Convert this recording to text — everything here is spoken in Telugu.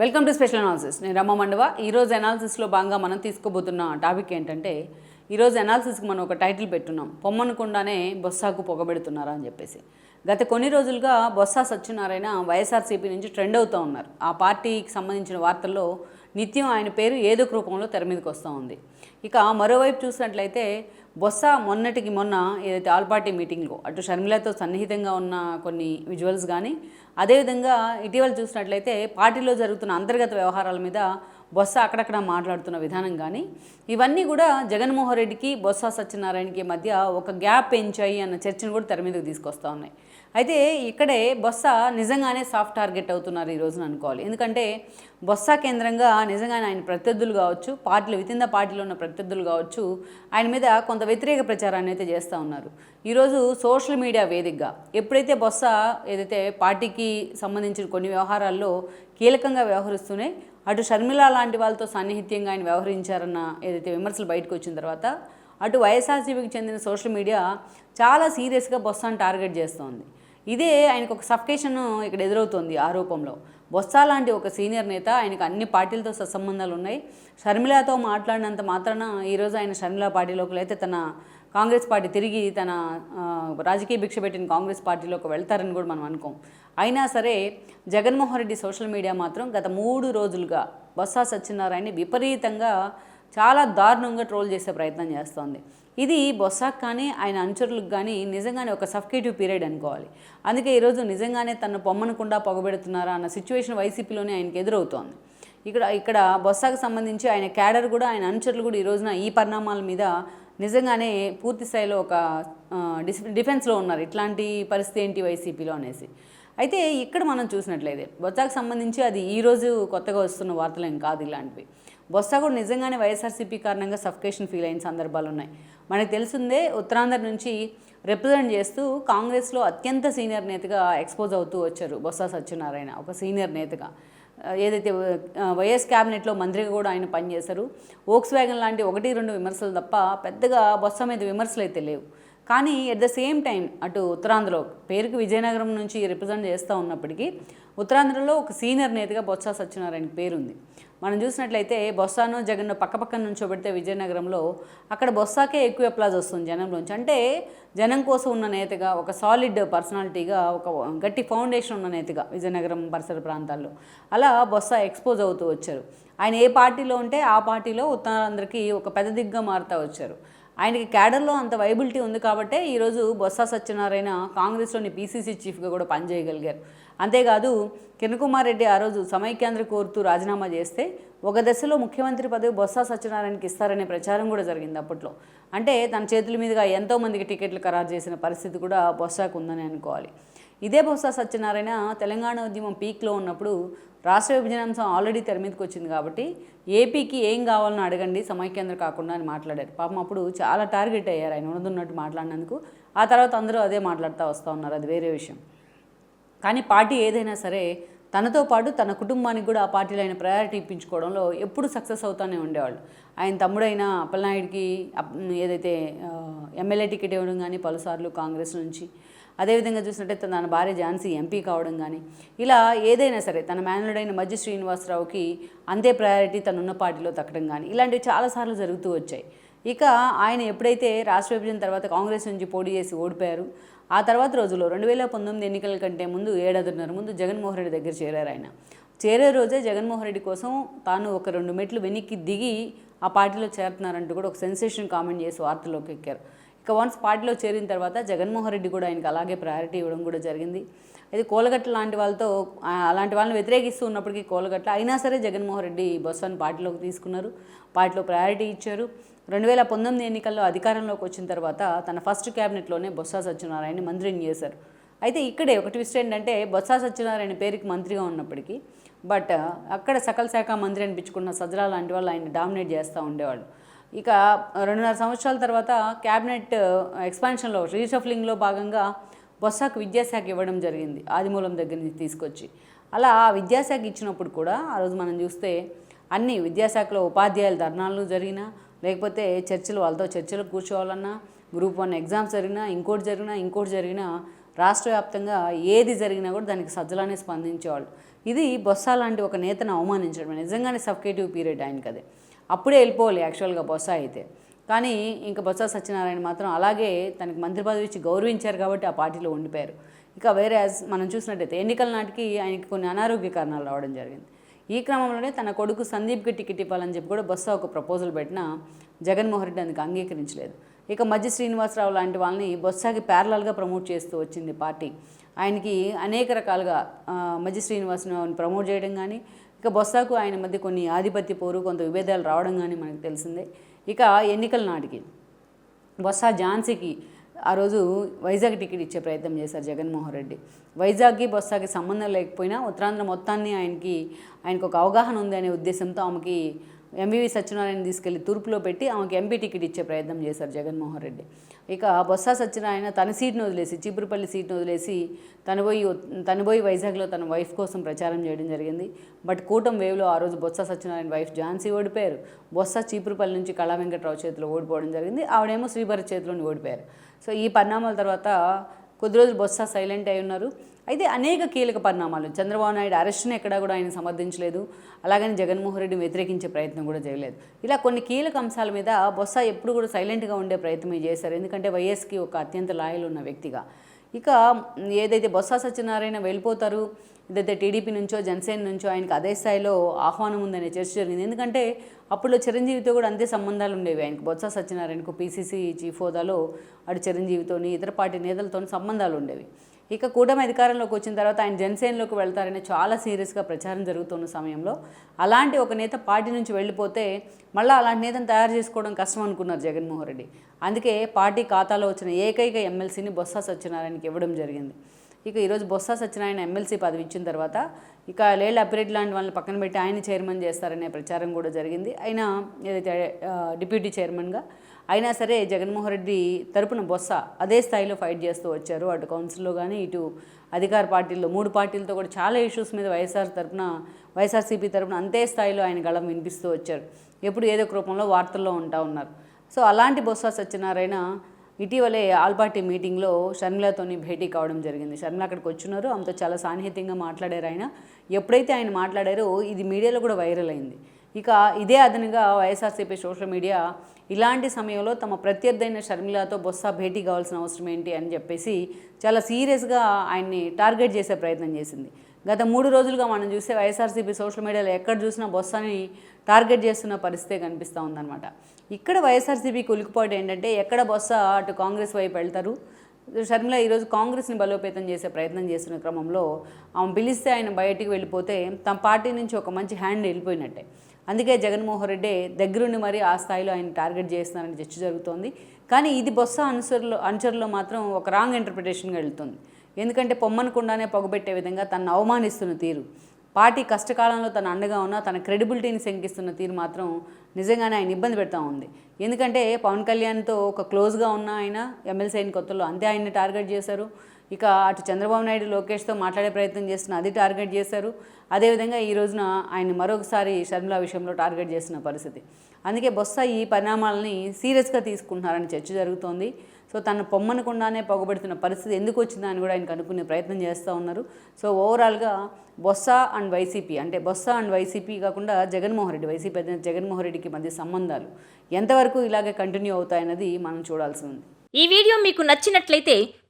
Welcome to special analysis. నేను రమ్మ మండవ. ఈరోజు అనాలిసిస్లో భాగంగా మనం తీసుకోబోతున్న టాపిక్ ఏంటంటే ఈరోజు అనాలిసిస్కి మనం ఒక టైటిల్ పెట్టున్నాం. పొమ్మనకుండానే బొస్సాకు పొగబెడుతున్నారా అని చెప్పేసి. గత కొన్ని రోజులుగా బొత్స సత్యనారాయణ వైఎస్ఆర్సీపీ నుంచి ట్రెండ్ అవుతూ ఉన్నారు. ఆ పార్టీకి సంబంధించిన వార్తల్లో నిత్యం ఆయన పేరు ఏదో ఒక రూపంలో తెర మీదకి వస్తూ ఉంది. ఇక మరోవైపు చూసినట్లయితే బొత్స మొన్నటికి మొన్న ఏదైతే ఆల్ పార్టీ మీటింగ్లో అటు షర్మిలతో సన్నిహితంగా ఉన్న కొన్ని విజువల్స్ కానీ అదేవిధంగా ఇటీవల చూసినట్లయితే పార్టీలో జరుగుతున్న అంతర్గత వ్యవహారాల మీద బొత్స అక్కడక్కడ మాట్లాడుతున్న విధానం కానీ ఇవన్నీ కూడా జగన్మోహన్ రెడ్డికి బొత్స సత్యనారాయణకి మధ్య ఒక గ్యాప్ పెంచాయి అన్న చర్చను కూడా తెర మీదకి తీసుకొస్తూ ఉన్నాయి. అయితే ఇక్కడే బొత్స నిజంగానే సాఫ్ట్ టార్గెట్ అవుతున్నారు ఈ రోజున అనుకోవాలి. ఎందుకంటే బొత్స కేంద్రంగా నిజంగానే ఆయన ప్రత్యర్థులు కావచ్చు పార్టీలు వితిన్ ద పార్టీలో ఉన్న ప్రత్యర్థులు కావచ్చు ఆయన మీద కొంత వ్యతిరేక ప్రచారాన్ని అయితే చేస్తూ ఉన్నారు. ఈరోజు సోషల్ మీడియా వేదికగా ఎప్పుడైతే బొత్స ఏదైతే పార్టీకి సంబంధించిన కొన్ని వ్యవహారాల్లో కీలకంగా వ్యవహరిస్తూనే అటు షర్మిల లాంటి వాళ్ళతో సాన్నిహిత్యంగా ఆయన వ్యవహరించారన్న ఏదైతే విమర్శలు బయటకు వచ్చిన తర్వాత అటు వైఎస్ఆర్సీపీకి చెందిన సోషల్ మీడియా చాలా సీరియస్గా బొత్సాను టార్గెట్ చేస్తోంది. ఇదే ఆయనకు ఒక సఫికేషన్ ఇక్కడ ఎదురవుతోంది రూపంలో. బొత్స లాంటి ఒక సీనియర్ నేత ఆయనకు అన్ని పార్టీలతో సత్సంబంధాలు ఉన్నాయి. షర్మిలతో మాట్లాడినంత మాత్రాన ఈరోజు ఆయన షర్మిల పార్టీలోకి అయితే తన కాంగ్రెస్ పార్టీ తిరిగి తన రాజకీయ భిక్ష పెట్టిన కాంగ్రెస్ పార్టీలోకి వెళ్తారని కూడా మనం అనుకోం. అయినా సరే జగన్మోహన్ రెడ్డి సోషల్ మీడియా మాత్రం గత మూడు రోజులుగా బొత్స సత్యనారాయణని విపరీతంగా చాలా దారుణంగా ట్రోల్ చేసే ప్రయత్నం చేస్తోంది. ఇది బొత్సాక్ కానీ ఆయన అనుచరులకు కానీ నిజంగానే ఒక సఫ్కేటివ్ పీరియడ్ అనుకోవాలి. అందుకే ఈరోజు నిజంగానే తను పొమ్మనకుండా పొగబెడుతున్నారా అన్న సిచ్యువేషన్ వైసీపీలోనే ఆయనకు ఎదురవుతోంది. ఇక్కడ ఇక్కడ బొస్సాకు సంబంధించి ఆయన క్యాడర్ కూడా ఆయన అనుచరులు కూడా ఈ రోజున ఈ పరిణామాల మీద నిజంగానే పూర్తి స్థాయిలో ఒక డిఫెన్స్లో ఉన్నారు. ఇట్లాంటి పరిస్థితి ఏంటి వైసీపీలో అనేసి. అయితే ఇక్కడ మనం చూసినట్లయితే బొత్సాకు సంబంధించి అది ఈరోజు కొత్తగా వస్తున్న వార్తలు ఏం కాదు ఇలాంటివి. బొత్స కూడా నిజంగానే వైఎస్ఆర్సీపీ కారణంగా సఫికేషన్ ఫీల్ అయిన సందర్భాలు ఉన్నాయి మనకు తెలిసిందే ఉత్తరాంధ్ర నుంచి రిప్రజెంట్ చేస్తూ కాంగ్రెస్లో అత్యంత సీనియర్ నేతగా ఎక్స్పోజ్ అవుతూ వచ్చారు బొత్స సత్యనారాయణ ఒక సీనియర్ నేతగా. ఏదైతే వైఎస్ క్యాబినెట్లో మంత్రిగా కూడా ఆయన పనిచేశారు. ఓక్స్ వ్యాగన్ లాంటి ఒకటి రెండు విమర్శలు తప్ప పెద్దగా బొత్స మీద విమర్శలు అయితే లేవు. కానీ ఎట్ ద సేమ్ టైం అటు ఉత్తరాంధ్రలో పేరుకి విజయనగరం నుంచి రిప్రజెంట్ చేస్తూ ఉన్నప్పటికీ ఉత్తరాంధ్రలో ఒక సీనియర్ నేతగా బొత్స సత్యనారాయణ పేరుంది. మనం చూసినట్లయితే బొస్సాను జగన్ను పక్కపక్కన నుంచోబెడితే విజయనగరంలో అక్కడ బొస్సాకే ఎక్కువ అప్లాజ్ వస్తుంది జనంలోంచి. అంటే జనం కోసం ఉన్న నేతగా ఒక సాలిడ్ పర్సనాలిటీగా ఒక గట్టి ఫౌండేషన్ ఉన్న నేతగా విజయనగరం పరిసర ప్రాంతాల్లో. అలా బొత్స ఎక్స్పోజ్ అవుతూ వచ్చారు. ఆయన ఏ పార్టీలో ఉంటే ఆ పార్టీలో ఉత్తరాంధ్రకి ఒక పెద్ద దిగ్గా మారుతూ వచ్చారు. ఆయనకి క్యాడర్లో అంత వైబిలిటీ ఉంది కాబట్టే ఈరోజు బొత్స సత్యనారాయణ కాంగ్రెస్లోని పీసీసీ చీఫ్గా కూడా పనిచేయగలిగారు. అంతేకాదు కిరణ్ కుమార్ రెడ్డి ఆ రోజు సమైక్యాంధ్ర కోరుతూ రాజీనామా చేస్తే ఒక దశలో ముఖ్యమంత్రి పదవి బొత్స సత్యనారాయణకి ఇస్తారనే ప్రచారం కూడా జరిగింది అప్పట్లో. అంటే తన చేతుల మీదుగా ఎంతో మందికి టికెట్లు ఖరారు చేసిన పరిస్థితి కూడా బొత్సకు ఉందని అనుకోవాలి. ఇదే బొత్స సత్యనారాయణ తెలంగాణ ఉద్యమం పీక్లో ఉన్నప్పుడు రాష్ట్ర విభజన అంశం ఆల్రెడీ తెర మీదకి వచ్చింది కాబట్టి ఏపీకి ఏం కావాలని అడగండి సమైక్యాంధ్ర కాకుండా అని మాట్లాడారు. పాపం అప్పుడు చాలా టార్గెట్ అయ్యారు ఆయన ఉన్నదున్నట్టు మాట్లాడినందుకు. ఆ తర్వాత అందరూ అదే మాట్లాడుతూ వస్తూ ఉన్నారు. అది వేరే విషయం. కానీ పార్టీ ఏదైనా సరే తనతో పాటు తన కుటుంబానికి కూడా ఆ పార్టీలో ఆయన ప్రయారిటీ ఇప్పించుకోవడంలో ఎప్పుడు సక్సెస్ అవుతానే ఉండేవాళ్ళు. ఆయన తమ్ముడైన అప్పలనాయుడికి ఏదైతే ఎమ్మెల్యే టికెట్ ఇవ్వడం కానీ పలుసార్లు కాంగ్రెస్ నుంచి. అదేవిధంగా చూసినట్టయితే తన భార్య ఝాన్సీ ఎంపీ కావడం కానీ ఇలా ఏదైనా సరే తన మేనలుడైన మధ్య శ్రీనివాసరావుకి అంతే ప్రయారిటీ తనున్న పార్టీలో తక్కడం కానీ ఇలాంటివి చాలాసార్లు జరుగుతూ వచ్చాయి. ఇక ఆయన ఎప్పుడైతే రాష్ట్ర విభజన తర్వాత కాంగ్రెస్ నుంచి పోటీ చేసి ఓడిపోయారు ఆ తర్వాత రోజుల్లో రెండు వేల పంతొమ్మిది ఎన్నికల కంటే ముందు ఏడాదిన్నర ముందు జగన్మోహన్ రెడ్డి దగ్గర చేరారు ఆయన. చేరే రోజే జగన్మోహన్ రెడ్డి కోసం తాను ఒక రెండు మెట్లు వెనక్కి దిగి ఆ పార్టీలో చేరుతున్నారంటూ కూడా ఒక సెన్సేషన్ కామెంట్ చేసి వార్తల్లోకి ఎక్కారు. ఇక వన్స్ పార్టీలో చేరిన తర్వాత జగన్మోహన్ రెడ్డి కూడా ఆయనకు అలాగే ప్రయారిటీ ఇవ్వడం కూడా జరిగింది. అయితే కోలగట్ల లాంటి వాళ్ళతో అలాంటి వాళ్ళని వ్యతిరేకిస్తూ ఉన్నప్పటికీ కోలగట్ల అయినా సరే జగన్మోహన్ రెడ్డి బొత్సాన్ని పార్టీలోకి తీసుకున్నారు. పార్టీలో ప్రయారిటీ ఇచ్చారు. రెండు వేల పంతొమ్మిది ఎన్నికల్లో అధికారంలోకి వచ్చిన తర్వాత తన ఫస్ట్ క్యాబినెట్లోనే బొత్స సత్యనారాయణ మంత్రిని చేశారు. అయితే ఇక్కడే ఒక ట్విస్ట్ ఏంటంటే బొత్స సత్యనారాయణ పేరుకి మంత్రిగా ఉన్నప్పటికీ బట్ అక్కడ సకల శాఖ మంత్రి అనిపించుకున్న సజ్జల లాంటి వాళ్ళు ఆయన డామినేట్ చేస్తూ ఉండేవాళ్ళు. ఇక రెండున్నర సంవత్సరాల తర్వాత క్యాబినెట్ ఎక్స్పాన్షన్లో రీషఫ్లింగ్లో భాగంగా బొత్సకు విద్యాశాఖ ఇవ్వడం జరిగింది ఆదిమూలం దగ్గర నుంచి తీసుకొచ్చి. అలా ఆ విద్యాశాఖ ఇచ్చినప్పుడు కూడా ఆ రోజు మనం చూస్తే అన్ని విద్యాశాఖలో ఉపాధ్యాయుల ధర్నాలు జరిగినా లేకపోతే చర్చలు వాళ్ళతో చర్చలు కూర్చోవాలన్నా గ్రూప్ వన్ ఎగ్జామ్స్ జరిగినా ఇంకోటి జరిగినా ఇంకోటి జరిగినా రాష్ట్ర వ్యాప్తంగా ఏది జరిగినా కూడా దానికి సజ్జలానే స్పందించేవాళ్ళు. ఇది బొత్స లాంటి ఒక నేతను అవమానించడం నిజంగానే సఫకేటివ్ పీరియడ్ ఆయనకి అది. అప్పుడే వెళ్ళిపోవాలి యాక్చువల్గా బొత్స అయితే. కానీ ఇంకా బొత్స సత్యనారాయణ మాత్రం అలాగే తనకి మంత్రి పదవి ఇచ్చి గౌరవించారు కాబట్టి ఆ పార్టీలో ఉండిపోయారు. ఇక వేరే మనం చూసినట్టయితే ఎన్నికల నాటికి ఆయనకి కొన్ని అనారోగ్య కారణాలు రావడం జరిగింది. ఈ క్రమంలోనే తన కొడుకు సందీప్కి టికెట్ ఇవ్వాలని చెప్పి కూడా బొత్స ఒక ప్రపోజల్ పెట్టినా జగన్మోహన్ రెడ్డి అందుకు అంగీకరించలేదు. ఇక మధ్య శ్రీనివాసరావు లాంటి వాళ్ళని బొత్సకి ప్యారలల్గా ప్రమోట్ చేస్తూ వచ్చింది పార్టీ. ఆయనకి అనేక రకాలుగా మధ్య శ్రీనివాసరావుని ప్రమోట్ చేయడం కానీ ఇక బొత్సకు ఆయన మధ్య కొన్ని ఆధిపత్య పోరు కొంత విభేదాలు రావడం కానీ మనకు తెలిసిందే. ఇక ఎన్నికల నాటికి బొత్స ఝాన్సీకి ఆ రోజు వైజాగ్ టికెట్ ఇచ్చే ప్రయత్నం చేశారు జగన్మోహన్ రెడ్డి. వైజాగ్కి బొత్సాకి సంబంధం లేకపోయినా ఉత్తరాంధ్ర మొత్తాన్ని ఆయనకి ఆయనకు ఒక అవగాహన ఉంది అనే ఉద్దేశంతో ఆమెకి ఎంవివి సత్యనారాయణ తీసుకెళ్ళి తూర్పులో పెట్టి ఆమెకి ఎంపీ టికెట్ ఇచ్చే ప్రయత్నం చేశారు జగన్మోహన్ రెడ్డి. ఇక బొత్స సత్యనారాయణ తన సీట్ను వదిలేసి చీపురుపల్లి సీట్ను వదిలేసి తను పోయి తను పోయి వైజాగ్లో తన వైఫ్ కోసం ప్రచారం చేయడం జరిగింది. బట్ కూటం వేవ్లో ఆ రోజు బొత్స సత్యనారాయణ వైఫ్ ఝాన్సీ ఓడిపోయారు. బొత్స చీపురుపల్లి నుంచి కళా వెంకట్రావు చేతిలో ఓడిపోవడం జరిగింది. ఆవిడేమో శ్రీభరత్ చేతిలోని ఓడిపోయారు. సో ఈ పరిణామాల తర్వాత కొద్ది రోజులు బొత్స సైలెంట్ అయి ఉన్నారు. అయితే అనేక కీలక పరిణామాలు. చంద్రబాబు నాయుడు అరెస్ట్ని ఎక్కడా కూడా ఆయన సమర్థించలేదు. అలాగని జగన్మోహన్ రెడ్డిని వ్యతిరేకించే ప్రయత్నం కూడా చేయలేదు. ఇలా కొన్ని కీలక అంశాల మీద బొత్స ఎప్పుడు కూడా సైలెంట్గా ఉండే ప్రయత్నమే చేశారు. ఎందుకంటే వైఎస్కి ఒక అత్యంత లాయల్ ఉన్న వ్యక్తిగా. ఇక ఏదైతే బొత్స సత్యనారాయణ వెళ్ళిపోతారు ఏదైతే టీడీపీ నుంచో జనసేన నుంచో ఆయనకి అదే స్థాయిలో ఆహ్వానం ఉందనే చర్చ జరిగింది. ఎందుకంటే అప్పుడు చిరంజీవితో కూడా అంతే సంబంధాలు ఉండేవి. ఆయనకు బొత్స సత్యనారాయణకు పీసీసీ చీఫ్ హోదాలో అటు చిరంజీవితోని ఇతర పార్టీ నేతలతో సంబంధాలు ఉండేవి. ఇక కూటమి అధికారంలోకి వచ్చిన తర్వాత ఆయన జనసేనలోకి వెళ్తారని చాలా సీరియస్గా ప్రచారం జరుగుతున్న సమయంలో అలాంటి ఒక నేత పార్టీ నుంచి వెళ్ళిపోతే మళ్ళీ అలాంటి నేతను తయారు చేసుకోవడం కష్టం అనుకున్నారు జగన్మోహన్ రెడ్డి. అందుకే పార్టీ ఖాతాలో వచ్చిన ఏకైక ఎమ్మెల్సీని బొత్స సత్యనారాయణకి ఇవ్వడం జరిగింది. ఇక ఈరోజు బొత్స సత్యనారాయణ ఎమ్మెల్సీ పదవి ఇచ్చిన తర్వాత ఇక లేళ్ళ అభిరెడ్డి లాంటి వాళ్ళని పక్కన పెట్టి ఆయన చైర్మన్ చేస్తారనే ప్రచారం కూడా జరిగింది. ఆయన ఏదైతే డిప్యూటీ చైర్మన్గా అయినా సరే జగన్మోహన్ రెడ్డి తరపున బొత్స అదే స్థాయిలో ఫైట్ చేస్తూ వచ్చారు. అటు కౌన్సిల్లో కానీ ఇటు అధికార పార్టీల్లో మూడు పార్టీలతో కూడా చాలా ఇష్యూస్ మీద వైఎస్ఆర్ తరపున వైఎస్ఆర్సీపీ తరపున అంతే స్థాయిలో ఆయన గళం వినిపిస్తూ వచ్చారు. ఎప్పుడు ఏదో ఒక రూపంలో వార్తల్లో ఉంటా ఉన్నారు. సో అలాంటి బొత్స సత్యనారాయణ ఇటీవలే ఆల్ పార్టీ మీటింగ్లో షర్మిలతోని భేటీ కావడం జరిగింది. షర్మిల అక్కడికి వచ్చినారు. ఆమెతో చాలా సాన్నిహిత్యంగా మాట్లాడారు ఆయన. ఎప్పుడైతే ఆయన మాట్లాడారో ఇది మీడియాలో కూడా వైరల్ అయింది. ఇక ఇదే అదనగా వైఎస్ఆర్సీపీ సోషల్ మీడియా ఇలాంటి సమయంలో తమ ప్రత్యర్థైన షర్మిలతో బొత్స భేటీ కావాల్సిన అవసరం ఏంటి అని చెప్పేసి చాలా సీరియస్గా ఆయన్ని టార్గెట్ చేసే ప్రయత్నం చేసింది. గత మూడు రోజులుగా మనం చూస్తే వైఎస్ఆర్సీపీ సోషల్ మీడియాలో ఎక్కడ చూసినా బొత్సని టార్గెట్ చేస్తున్న పరిస్థితే కనిపిస్తూ ఉందన్నమాట. ఇక్కడ వైఎస్ఆర్సీపీ కొలికిపోవడం ఏంటంటే ఎక్కడ బొత్స అటు కాంగ్రెస్ వైపు వెళ్తారు? షర్మిల ఈరోజు కాంగ్రెస్ని బలోపేతం చేసే ప్రయత్నం చేస్తున్న క్రమంలో ఆమె పిలిస్తే ఆయన బయటికి వెళ్ళిపోతే తమ పార్టీ నుంచి ఒక మంచి హ్యాండ్ వెళ్ళిపోయినట్టే. అందుకే జగన్మోహన్ రెడ్డి దగ్గరుండి మరి ఆ స్థాయిలో ఆయన టార్గెట్ చేస్తున్నారని చర్చ జరుగుతోంది. కానీ ఇది బొత్స అనుసరులో అనుచరులో మాత్రం ఒక రాంగ్ ఇంటర్ప్రిటేషన్గా వెళ్తుంది. ఎందుకంటే పొమ్మనకుండానే పొగబెట్టే విధంగా తనను అవమానిస్తున్న తీరు పార్టీ కష్టకాలంలో తన అండగా ఉన్న తన క్రెడిబిలిటీని శంకిస్తున్న తీరు మాత్రం నిజంగానే ఆయన ఇబ్బంది పెడతా ఉంది. ఎందుకంటే పవన్ కళ్యాణ్తో ఒక క్లోజ్గా ఉన్న ఆయన ఎమ్మెల్సీ అయిన కొత్తలో అంతే ఆయన్ని టార్గెట్ చేశారు. ఇక అటు చంద్రబాబు నాయుడు లోకేష్తో మాట్లాడే ప్రయత్నం చేస్తున్న అది టార్గెట్ చేశారు. అదేవిధంగా ఈ రోజున ఆయన మరొకసారి షర్మిల విషయంలో టార్గెట్ చేస్తున్న పరిస్థితి. అందుకే బొత్స ఈ పరిణామాలని సీరియస్గా తీసుకుంటున్నారని చర్చ జరుగుతోంది. సో తను పొమ్మనకుండానే పొగబెడుతున్న పరిస్థితి ఎందుకు వచ్చిందా అని కూడా ఆయన కనుక్కునే ప్రయత్నం చేస్తూ ఉన్నారు. సో ఓవరాల్గా బొత్స అండ్ వైసీపీ అంటే బొత్స అండ్ వైసీపీ కాకుండా జగన్మోహన్ రెడ్డి వైసీపీ అధినేత జగన్మోహన్ రెడ్డికి మధ్య సంబంధాలు ఎంతవరకు ఇలాగే కంటిన్యూ అవుతాయన్నది మనం చూడాల్సి ఉంది. ఈ వీడియో మీకు నచ్చినట్లయితే